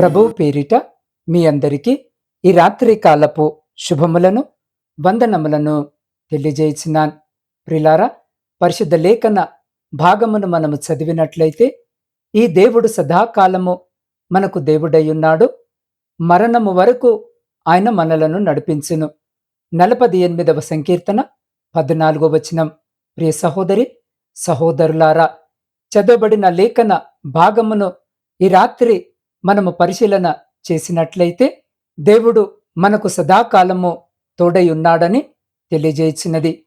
ప్రభు పేరిట మీ అందరికీ ఈ రాత్రి కాలపు శుభములను వందనములను తెలియజేసినాన్. ప్రిలారా పరిశుద్ధ లేఖన భాగమును మనము చదివినట్లయితే ఈ దేవుడు సదాకాలము మనకు దేవుడయ్యున్నాడు. మరణము వరకు ఆయన మనలను నడిపించును. నలపది ఎనిమిదవ సంకీర్తన పద్నాలుగో వచనం. ప్రియ సహోదరి సహోదరులారా చదవబడిన లేఖన భాగమును ఈ రాత్రి మనము పరిశీలన చేసినట్లయితే దేవుడు మనకు సదాకాలము తోడై ఉన్నాడని తెలియజేసినది.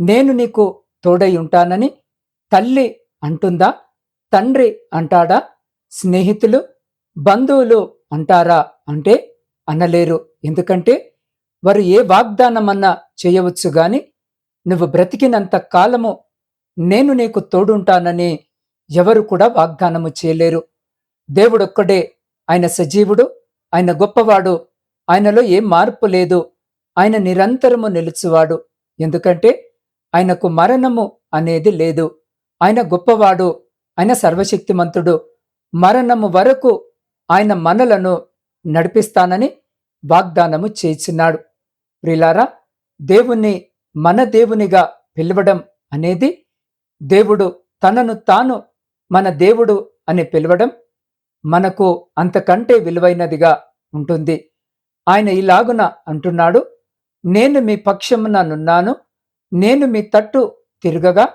నేను నీకు తోడై ఉంటానని తల్లి అంటుందా? తండ్రి అంటాడా? స్నేహితులు బంధువులు అంటారా అంటే అనలేరు. ఎందుకంటే వారు ఏ వాగ్దానమన్నా చేయవచ్చు గాని నువ్వు బ్రతికినంత కాలము నేను నీకు తోడుంటానని ఎవరు కూడా వాగ్దానము చేయలేరు. దేవుడొక్కడే. ఆయన సజీవుడు ఆయన గొప్పవాడు. ఆయనలో ఏ మార్పు లేదు. ఆయన నిరంతరము నిలుచువాడు. ఎందుకంటే ఆయనకు మరణము అనేది లేదు. ఆయన గొప్పవాడు ఆయన సర్వశక్తిమంతుడు. మరణము వరకు ఆయన మనలను నడిపిస్తానని వాగ్దానము చేసినాడు. ప్రిలారా దేవుణ్ణి మన దేవునిగా పిలవడం అనేది దేవుడు తనను తాను మన దేవుడు అని పిలవడం మనకు అంతకంటే విలువైనదిగా ఉంటుంది. ఆయన ఇలాగున అంటున్నాడు నేను మీ పక్షమున నున్నాను నేను మీ తట్టు తిరగగా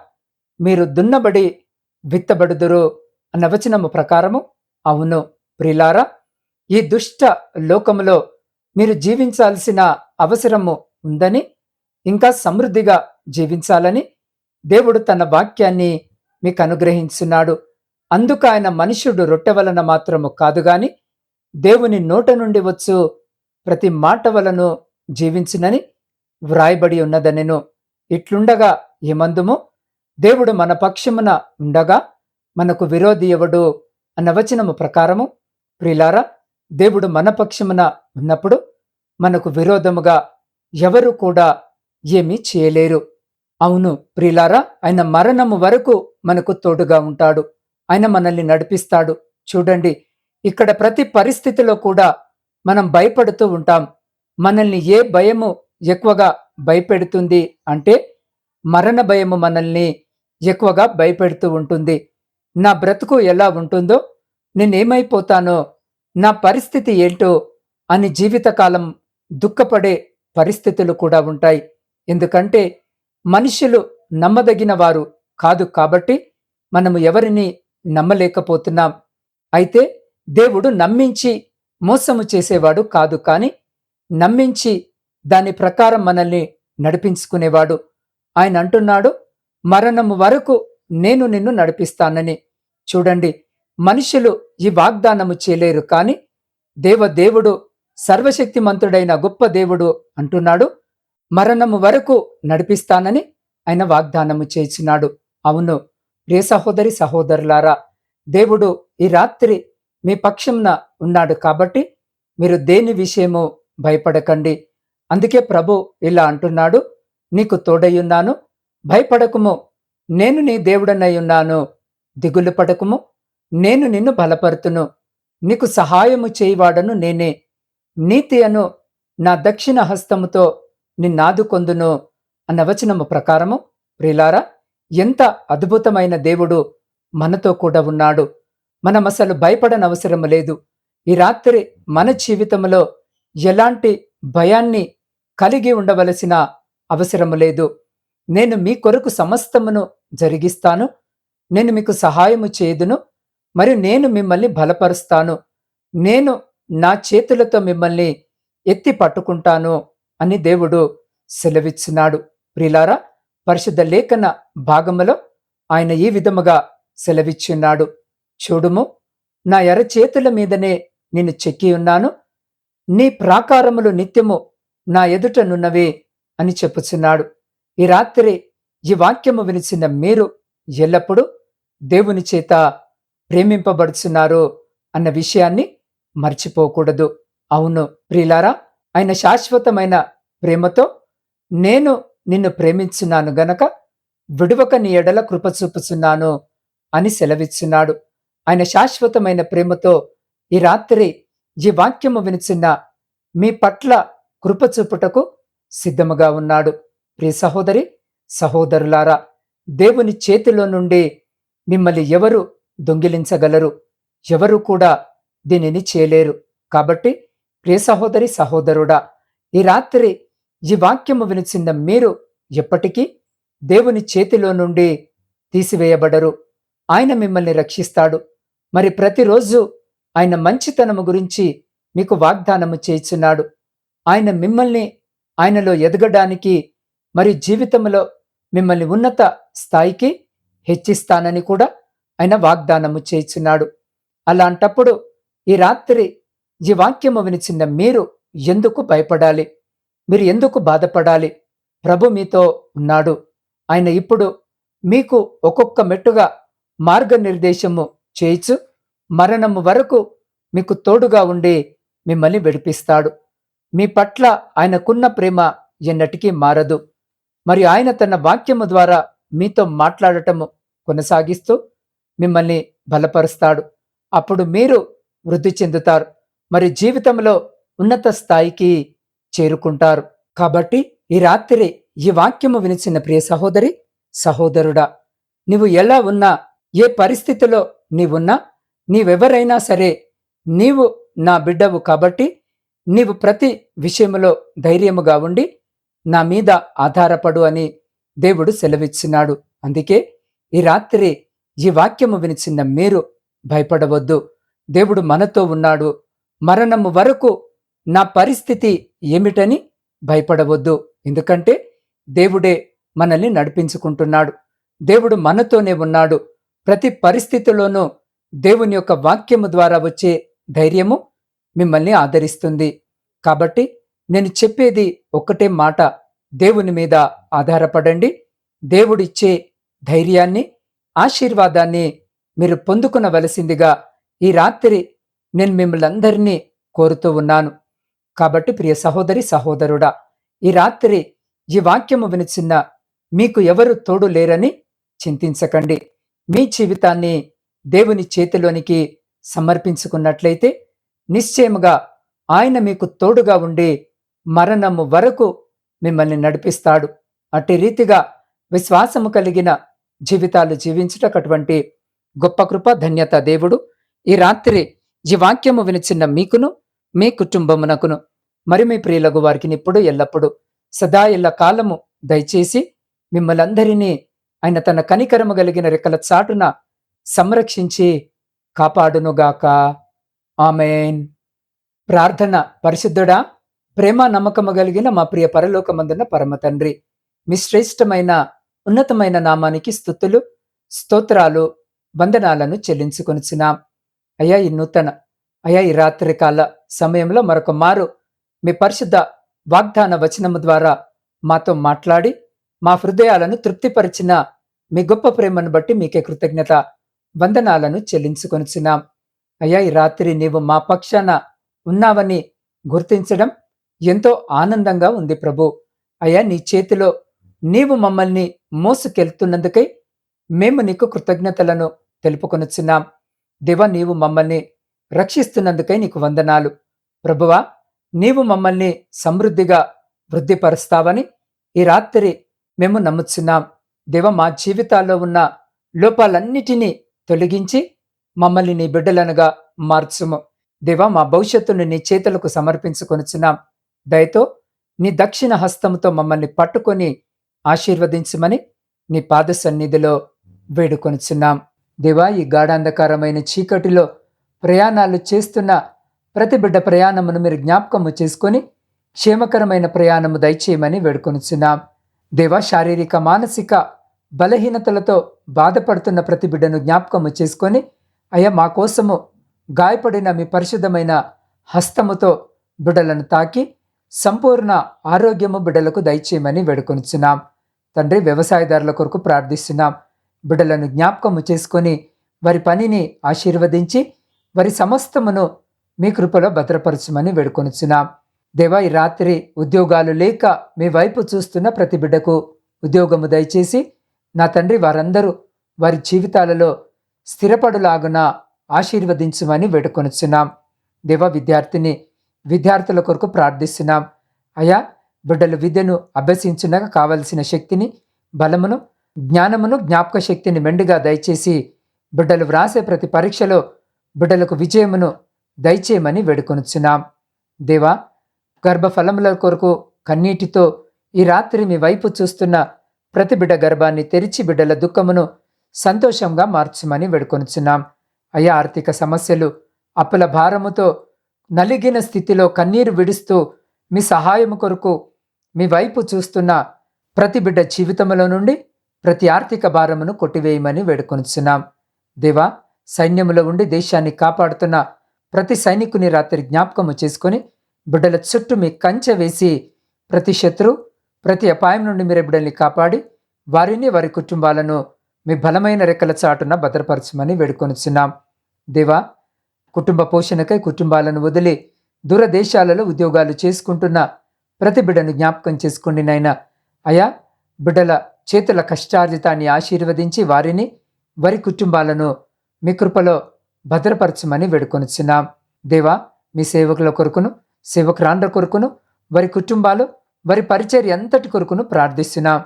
మీరు దున్నబడి విత్తబడుదురు అన్న వచనము ప్రకారము. అవును ప్రిలారా ఈ దుష్ట లోకములో మీరు జీవించాల్సిన అవసరము ఉందని ఇంకా సమృద్ధిగా జీవించాలని దేవుడు తన వాక్యాన్ని మీకు అనుగ్రహించున్నాడు. అందుకు ఆయన మనుష్యుడు రొట్టె వలన మాత్రము కాదు గాని దేవుని నోట నుండి వచ్చు ప్రతి మాట వలను జీవించునని వ్రాయబడి ఉన్నదనెను. ఇట్లుండగా ఏమందుము? దేవుడు మన పక్షమున ఉండగా మనకు విరోధి ఎవడు అన్న వచనము ప్రకారము ప్రిలారా దేవుడు మన పక్షమున ఉన్నప్పుడు మనకు విరోధముగా ఎవరు కూడా ఏమీ చేయలేరు. అవును ప్రిలారా ఆయన మరణము వరకు మనకు తోడుగా ఉంటాడు. ఆయన మనల్ని నడిపిస్తాడు. చూడండి ఇక్కడ ప్రతి పరిస్థితిలో కూడా మనం భయపడుతూ ఉంటాం. మనల్ని ఏ భయము ఎక్కువగా భయపెడుతుంది అంటే మరణ భయము మనల్ని ఎక్కువగా భయపెడుతూ ఉంటుంది. నా బ్రతుకు ఎలా ఉంటుందో నేనేమైపోతానో నా పరిస్థితి ఏంటో అని జీవితకాలం దుఃఖపడే పరిస్థితులు కూడా ఉంటాయి. ఎందుకంటే మనుషులు నమ్మదగిన వారు కాదు కాబట్టి మనము ఎవరిని నమ్మలేకపోతున్నాం. అయితే దేవుడు నమ్మించి మోసము చేసేవాడు కాదు కాని నమ్మించి దాని ప్రకారం మనల్ని నడిపించుకునేవాడు. ఆయన అంటున్నాడు మరణము వరకు నేను నిన్ను నడిపిస్తానని. చూడండి మనుషులు ఈ వాగ్దానము చేయలేరు కాని దేవదేవుడు సర్వశక్తిమంతుడైన గొప్ప దేవుడు అంటున్నాడు మరణము వరకు నడిపిస్తానని ఆయన వాగ్దానము చేసినాడు. అవును ప్రియ సహోదరి సహోదరులారా దేవుడు ఈ రాత్రి మీ పక్షంన ఉన్నాడు కాబట్టి మీరు దేని విషయము భయపడకండి. అందుకే ప్రభు ఇలా అంటున్నాడు నీకు తోడయ్యున్నాను భయపడకుము నేను నీ దేవుడనై ఉన్నాను దిగులు పడకుము నేను నిన్ను బలపరుతును నీకు సహాయము చేయవాడను నేనే నీతి అను నా దక్షిణ హస్తముతో నిన్నాదుకొందును అన్న వచనము ప్రకారము ప్రిలారా ఎంత అద్భుతమైన దేవుడు మనతో కూడా ఉన్నాడు. మనం అసలు భయపడనవసరం లేదు. ఈ రాత్రి మన జీవితంలో ఎలాంటి భయాన్ని కలిగి ఉండవలసిన అవసరము లేదు. నేను మీ కొరకు సమస్తమును జరిగిస్తాను. నేను మీకు సహాయము చేదును మరి నేను మిమ్మల్ని బలపరుస్తాను. నేను నా చేతులతో మిమ్మల్ని ఎత్తి పట్టుకుంటాను అని దేవుడు సెలవిచ్చున్నాడు. ప్రిలారా పరిశుద్ధ లేఖన భాగములో ఆయన ఈ విధముగా సెలవిచ్చున్నాడు. చూడుము నా ఎరచేతుల మీదనే నేను చెక్కి ఉన్నాను. నీ ప్రాకారములు నిత్యము నా ఎదుట నున్నవే అని చెప్పుచున్నాడు. ఈ రాత్రి ఈ వాక్యము వినిచిన మీరు ఎల్లప్పుడూ దేవుని చేత ప్రేమింపబడుచున్నారు అన్న విషయాన్ని మర్చిపోకూడదు. అవును ప్రియులారా ఆయన శాశ్వతమైన ప్రేమతో నేను నిన్ను ప్రేమించున్నాను గనక విడువక నీ ఎడల కృపచూపుచున్నాను అని సెలవిచ్చున్నాడు. ఆయన శాశ్వతమైన ప్రేమతో ఈ రాత్రి ఈ వాక్యము వినిచిన్న మీ పట్ల కృపచూపుటకు సిద్ధముగా ఉన్నాడు. ప్రియ సహోదరి సహోదరులారా దేవుని చేతిలో నుండి మిమ్మల్ని ఎవరు దొంగిలించగలరు? ఎవరు కూడా దీనిని చేయలేరు. కాబట్టి ప్రియ సహోదరి సహోదరుడా ఈ రాత్రి ఈ వాక్యము వినిచిన్న మీరు ఎప్పటికీ దేవుని చేతిలో నుండి తీసివేయబడరు. ఆయన మిమ్మల్ని రక్షిస్తాడు. మరి ప్రతిరోజు ఆయన మంచితనము గురించి మీకు వాగ్దానము చేస్తున్నాడు ఆయన మిమ్మల్ని ఆయనలో ఎదగడానికి మరి జీవితంలో మిమ్మల్ని ఉన్నత స్థాయికి హెచ్చిస్తానని కూడా ఆయన వాగ్దానము చేస్తున్నాడు అలాంటప్పుడు ఈ రాత్రి ఈ వాక్యము వినిచిన మీరు ఎందుకు భయపడాలి? మీరు ఎందుకు బాధపడాలి? ప్రభు మీతో ఉన్నాడు. ఆయన ఇప్పుడు మీకు ఒక్కొక్క మెట్టుగా మార్గనిర్దేశము చేయిచు మరణము వరకు మీకు తోడుగా ఉండి మిమ్మల్ని విడిపిస్తాడు. మీ పట్ల ఆయనకున్న ప్రేమ ఎన్నటికీ మారదు. మరి ఆయన తన వాక్యము ద్వారా మీతో మాట్లాడటము కొనసాగిస్తూ మిమ్మల్ని బలపరుస్తాడు. అప్పుడు మీరు వృద్ధి చెందుతారు. మరి జీవితంలో ఉన్నత స్థాయికి చేరుకుంటారు. కాబట్టి ఈ రాత్రి ఈ వాక్యము వినిచిన ప్రియ సహోదరి సహోదరుడా నీవు ఎలా ఉన్నా ఏ పరిస్థితిలో నీవున్నా నీవెవరైనా సరే నీవు నా బిడ్డవు కాబట్టి నీవు ప్రతి విషయములో ధైర్యముగా ఉండి నా మీద ఆధారపడు అని దేవుడు సెలవిచ్చినాడు. అందుకే ఈ రాత్రి ఈ వాక్యము వినిచిన మీరు భయపడవద్దు. దేవుడు మనతో ఉన్నాడు. మరణము వరకు నా పరిస్థితి ఏమిటని భయపడవద్దు. ఎందుకంటే దేవుడే మనల్ని నడిపించుకుంటున్నాడు. దేవుడు మనతోనే ఉన్నాడు. ప్రతి పరిస్థితిలోనూ దేవుని యొక్క వాక్యము ద్వారా వచ్చే ధైర్యము మిమ్మల్ని ఆదరిస్తుంది. కాబట్టి నేను చెప్పేది ఒక్కటే మాట. దేవుని మీద ఆధారపడండి. దేవుడిచ్చే ధైర్యాన్ని ఆశీర్వాదాన్ని మీరు పొందుకునవలసిందిగా ఈ రాత్రి నేను మిమ్మల్ని అందరినీ కోరుతూ ఉన్నాను. కాబట్టి ప్రియ సహోదరి సహోదరుడా ఈ రాత్రి ఈ వాక్యము వినిచిన్న మీకు ఎవరు తోడు లేరని చింతించకండి. మీ జీవితాన్ని దేవుని చేతిలోనికి సమర్పించుకున్నట్లయితే నిశ్చయముగా ఆయన మీకు తోడుగా ఉండి మరణము వరకు మిమ్మల్ని నడిపిస్తాడు. అట్టి రీతిగా విశ్వాసము కలిగిన జీవితాలు జీవించుటకటువంటి గొప్ప కృప ధన్యత దేవుడు. ఈ రాత్రి ఈ వాక్యము వినిచిన్న మీకును మీ కుటుంబమునకును మరి మీ ప్రియులకు వారికి ఇప్పుడు ఎల్లప్పుడు సదా ఎల్ల కాలము దయచేసి మిమ్మలందరినీ ఆయన తన కనికరము కలిగిన రెక్కల చాటున సంరక్షించి కాపాడునుగాక. ఆమెన్. ప్రార్థన పరిశుద్ధుడా ప్రేమ నమ్మకము కలిగిన మా ప్రియ పరలోకమందున్న పరమ తండ్రి మీ శ్రేష్టమైన ఉన్నతమైన నామానికి స్థుతులు స్తోత్రాలు వందనాలను చెల్లించుకొనిచున్నాం. అయ్యా ఈ నూతన అయ్యా ఈ రాత్రికాల సమయంలో మరొక మారు మీ పరిశుద్ధ వాగ్దాన వచనము ద్వారా మాతో మాట్లాడి మా హృదయాలను తృప్తిపరిచిన మీ గొప్ప ప్రేమను బట్టి మీకే కృతజ్ఞత వందనాలను చెల్లించుకొనిచున్నాం. అయ్యా ఈ రాత్రి నీవు మా పక్షాన ఉన్నావని గుర్తించడం ఎంతో ఆనందంగా ఉంది ప్రభు. అయ్యా నీ చేతిలో నీవు మమ్మల్ని మోసుకెళ్తున్నందుకై మేము నీకు కృతజ్ఞతలను తెలుపుకొనుచున్నాం. దేవ నీవు మమ్మల్ని రక్షిస్తున్నందుకై నీకు వందనాలు. ప్రభువా నీవు మమ్మల్ని సమృద్ధిగా వృద్ధిపరుస్తావని ఈ రాత్రి మేము నమ్ముచున్నాం. దేవ మా జీవితాల్లో ఉన్న లోపాలన్నిటినీ తొలగించి మమ్మల్ని నీ బిడ్డలనుగా మార్చుము. దేవ మా భవిష్యత్తును నీ చేతులకు సమర్పించుకొనుచున్నాం. దయతో నీ దక్షిణ హస్తముతో మమ్మల్ని పట్టుకొని ఆశీర్వదించమని నీ పాద సన్నిధిలో వేడుకొనుచున్నాం. దేవా ఈ గాఢాంధకారమైన చీకటిలో ప్రయాణాలు చేస్తున్న ప్రతి బిడ్డ ప్రయాణమును మీరు జ్ఞాపకము చేసుకొని క్షేమకరమైన ప్రయాణము దయచేయమని వేడుకొనుచున్నాం. దేవ శారీరక మానసిక బలహీనతలతో బాధపడుతున్న ప్రతి బిడ్డను జ్ఞాపకము చేసుకొని అయ్యా మా కోసము గాయపడిన మీ పరిశుద్ధమైన హస్తముతో బిడ్డలను తాకి సంపూర్ణ ఆరోగ్యము బిడ్డలకు దయచేయమని వేడుకొనుచున్నాం. తండ్రి వ్యవసాయదారుల కొరకు ప్రార్థిస్తున్నాం. బిడ్డలను జ్ఞాపకము చేసుకొని వారి పనిని ఆశీర్వదించి వారి సమస్తమును మీ కృపలో భద్రపరచమని వేడుకొనుచున్నాం. దేవా ఈ రాత్రి ఉద్యోగాలు లేక మీ వైపు చూస్తున్న ప్రతి బిడ్డకు ఉద్యోగము దయచేసి నా తండ్రి వారందరూ వారి జీవితాలలో స్థిరపడులాగున ఆశీర్వదించమని వేడుకొనుచున్నాం. దేవ విద్యార్థిని విద్యార్థుల కొరకు ప్రార్థిస్తున్నాం. అయా బిడ్డలు విద్యను అభ్యసించునగా కావలసిన శక్తిని బలమును జ్ఞానమును జ్ఞాపక శక్తిని మెండుగా దయచేసి బిడ్డలు వ్రాసే ప్రతి పరీక్షలో బిడ్డలకు విజయమును దయచేయమని వేడుకొనుచున్నాం. దేవా గర్భఫలముల కొరకు కన్నీటితో ఈ రాత్రి మీ వైపు చూస్తున్న ప్రతి బిడ్డ గర్భాన్ని తెరిచి బిడ్డల దుఃఖమును సంతోషంగా మార్చమని వేడుకొనుచున్నాం. అయా ఆర్థిక సమస్యలు అప్పుల భారముతో నలిగిన స్థితిలో కన్నీరు విడుస్తూ మీ సహాయము కొరకు మీ వైపు చూస్తున్న ప్రతి బిడ్డ జీవితంలో నుండి ప్రతి ఆర్థిక భారమును కొట్టివేయమని వేడుకొనుచున్నాం. దేవా సైన్యములో ఉండి దేశాన్ని కాపాడుతున్న ప్రతి సైనికుని రాత్రి జ్ఞాపకము చేసుకొని బిడ్డల చుట్టూ మీ కంచె వేసి ప్రతి శత్రు ప్రతి అపాయం నుండి మీరు బిడ్డల్ని కాపాడి వారిని వారి కుటుంబాలను మీ బలమైన రెక్కల చాటున భద్రపరచమని వేడుకొనిచున్నాం. దేవా కుటుంబ పోషణకై కుటుంబాలను వదిలి దూరదేశాలలో ఉద్యోగాలు చేసుకుంటున్న ప్రతి బిడ్డను జ్ఞాపకం చేసుకోండి నాయన. అయా బిడ్డల చేతుల కష్టార్జితాన్ని ఆశీర్వదించి వారిని వారి కుటుంబాలను మీ కృపలో భద్రపరచమని వేడుకొనుచున్నాం. దేవా మీ సేవకుల కొరకును సేవకురాండ్ర కొరకును వారి కుటుంబాలు వారి పరిచర్య అంతటి కొరకును ప్రార్థిస్తున్నాం.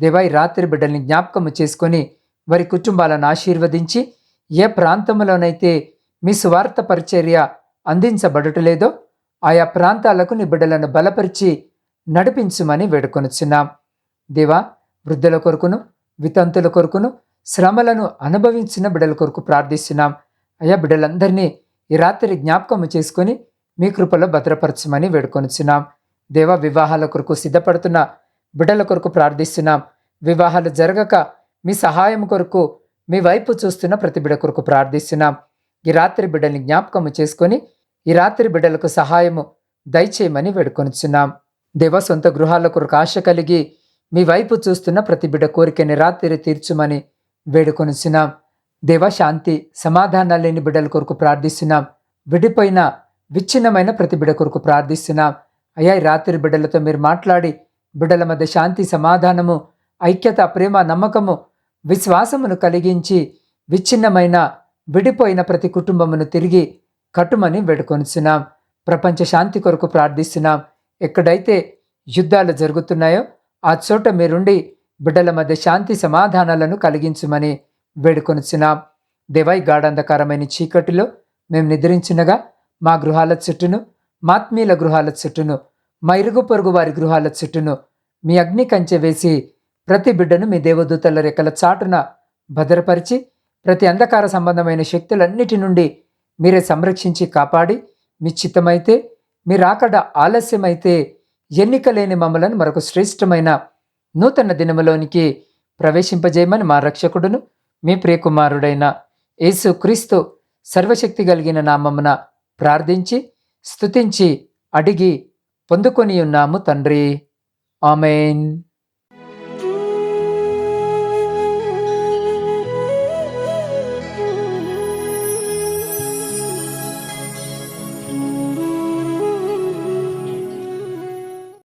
దేవా ఈ రాత్రి బిడ్డల్ని జ్ఞాపకము చేసుకొని వారి కుటుంబాలను ఆశీర్వదించి ఏ ప్రాంతంలోనైతే మీ స్వార్థ పరిచర్య అందించబడటలేదో ఆయా ప్రాంతాలకు నీ బిడ్డలను బలపరిచి నడిపించుమని వేడుకొనుచున్నాం. దేవా వృద్ధుల కొరకును వితంతుల కొరకును శ్రమలను అనుభవించిన బిడ్డల కొరకు ప్రార్థిస్తున్నాం. అయ్యా బిడ్డలందరినీ ఈ రాత్రి జ్ఞాపకము చేసుకొని మీ కృపలో భద్రపరచమని వేడుకొనిచున్నాం. దేవ వివాహాల కొరకు సిద్ధపడుతున్న బిడ్డల కొరకు ప్రార్థిస్తున్నాం. వివాహాలు జరగక మీ సహాయం కొరకు మీ వైపు చూస్తున్న ప్రతి బిడ్డ కొరకు ప్రార్థిస్తున్నాం. ఈ రాత్రి బిడ్డల్ని జ్ఞాపకము చేసుకొని ఈ రాత్రి బిడ్డలకు సహాయము దయచేయమని వేడుకొనిచున్నాం. దేవ సొంత గృహాల కొరకు ఆశ కలిగి మీ వైపు చూస్తున్న ప్రతి బిడ్డ కోరికని రాత్రి తీర్చుమని వేడుకొనిచున్నాం. దేవ శాంతి సమాధానాలు లేని బిడ్డల కొరకు ప్రార్థిస్తున్నాం. విడిపోయిన విచ్ఛిన్నమైన ప్రతి బిడ్డ కొరకు ప్రార్థిస్తున్నాం. అయ్యా రాత్రి బిడ్డలతో మీరు మాట్లాడి బిడ్డల మధ్య శాంతి సమాధానము ఐక్యత ప్రేమ నమ్మకము విశ్వాసమును కలిగించి విచ్ఛిన్నమైన విడిపోయిన ప్రతి కుటుంబమును తిరిగి కట్టుమని వేడుకొనిచున్నాం. ప్రపంచ శాంతి కొరకు ప్రార్థిస్తున్నాం. ఎక్కడైతే యుద్ధాలు జరుగుతున్నాయో ఆ చోట మీరుండి బిడ్డల మధ్య శాంతి సమాధానాలను కలిగించుమని వేడుకొనిచున్నాం. దేవై గాఢంధకారమైన చీకటిలో మేము నిద్రించినగా మా గృహాల చుట్టూను మాత్మీయుల గృహాల చుట్టూను మా ఇరుగు పొరుగు వారి గృహాల చుట్టూను మీ అగ్ని కంచె వేసి ప్రతి బిడ్డను మీ దేవదూతల రెక్కల చాటున భద్రపరిచి ప్రతి అంధకార సంబంధమైన శక్తులన్నిటి నుండి మీరే సంరక్షించి కాపాడి మీ చిత్తమైతే మీ రాకడ ఆలస్యమైతే ఎన్నిక లేని మమ్మలను మరొక శ్రేష్టమైన నూతన దినములోనికి ప్రవేశింపజేయమని మా రక్షకుడును మీ ప్రియకుమారుడైన యేసు క్రీస్తు సర్వశక్తి కలిగిన నామమున ప్రార్థించి స్తుతించి అడిగి పొందుకొని ఉన్నాము తండ్రి. ఆమెన్.